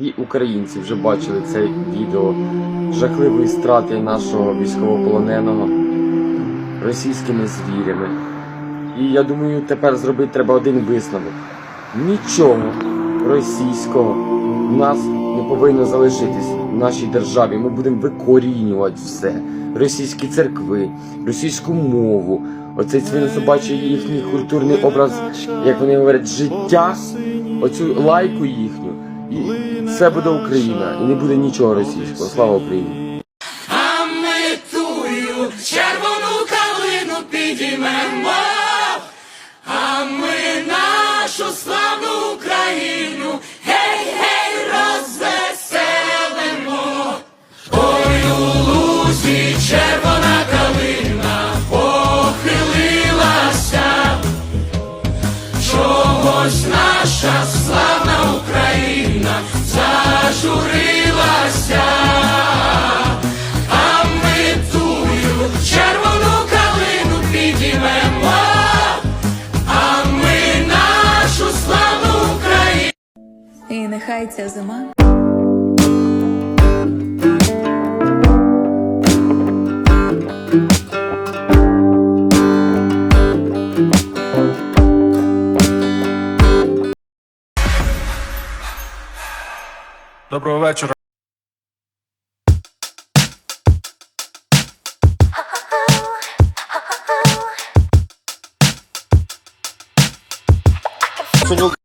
І українці вже бачили це відео жахливої страти нашого військовополоненого російськими звірями. І я думаю, тепер зробити треба один висновок. Нічого російського в нас не повинно залишитись в нашій державі. Ми будемо викорінювати все. Російські церкви, російську мову, оцей свинособачий їхній культурний образ, як вони говорять, життя, оцю лайку їхню. І все буде Україна, і не буде нічого російського. Слава Україні! А ми тую червону калину підіймемо, а ми нашу славну Україну, гей, гей, розвеселимо. Ой, у лузі червона калина похилилася, чогось наша славна Україна зажурилася. А ми тую червону калину підіймемо, а ми нашу славу Україну. Нехай ця зима Доброго вечора. Сьогодні